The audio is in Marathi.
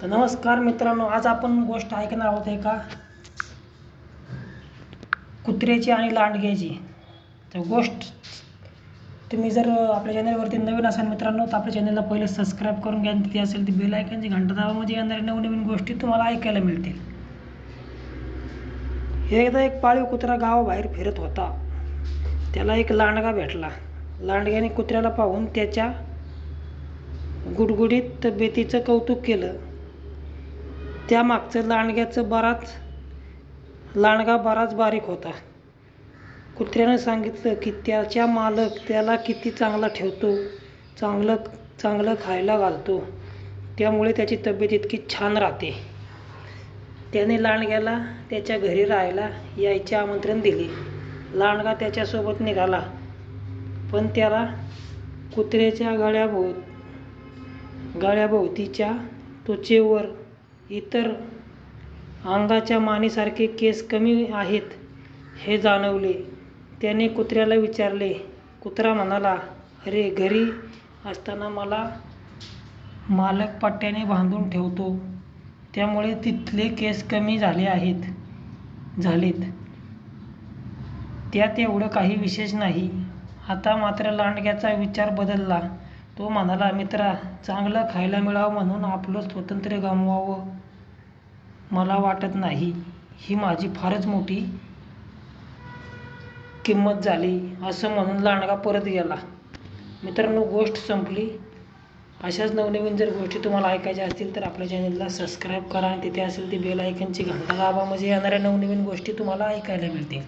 तर नमस्कार मित्रांनो आज आपण गोष्ट ऐकणार आहोत एका कुत्र्याची आणि लांडग्याची. तर गोष्ट तुम्ही जर आपल्या चॅनलवरती नवीन असाल मित्रांनो तर आपल्या चॅनलला पहिले सबस्क्राईब करून घ्या. तिथे असेल ती बेल आयकनची घंटा दाबा म्हणजे येणाऱ्या नवनवीन गोष्टी तुम्हाला ऐकायला मिळतील. एकदा एक पाळीव कुत्रा गावाबाहेर फिरत होता. त्याला एक लांडगा भेटला. लांडग्याने कुत्र्याला पाहून त्याच्या गुडगुडीत तब्येतीचं कौतुक केलं. त्यामागचं लांडग्याचं बराच लांडगा बराच बारीक होता. कुत्र्यानं सांगितलं की त्याच्या मालक त्याला किती चांगला ठेवतो चांगलं चांगलं खायला घालतो. त्यामुळे त्याची तब्येत इतकी छान राहते. त्याने लांडग्याला त्याच्या घरी राहायला यायचे आमंत्रण दिले. लांडगा त्याच्यासोबत निघाला. पण त्याला कुत्र्याच्या गळ्याभोव गळ्याभोवतीच्या त्वचेवर इतर अंगाच्या मानेसारखे केस कमी आहेत हे जाणवले. त्याने कुत्र्याला विचारले कुत्रा म्हणाला अरे घरी असताना मला मालक पट्ट्याने बांधून ठेवतो. त्यामुळे तिथले केस कमी झाले आहेत झालेत. त्यात एवढं काही विशेष नाही. आता मात्र लांडग्याचा विचार बदलला. तो म्हणाला मित्रा चांगलं खायला मिळावं म्हणून आपलं स्वातंत्र्य गमवावं. मला वाटत नाही ही माझी फारच मोठी किंमत झाली असं म्हणून लांडगा परत गेला. मित्रांनो गोष्ट संपली. अशाच नवनवीन जर गोष्टी तुम्हाला ऐकायच्या असतील तर आपल्या चॅनलला सबस्क्राईब करा आणि तिथे असेल ती बेल ऐकनची घंटा दाबा म्हणजे येणाऱ्या नवनवीन गोष्टी तुम्हाला ऐकायला मिळतील.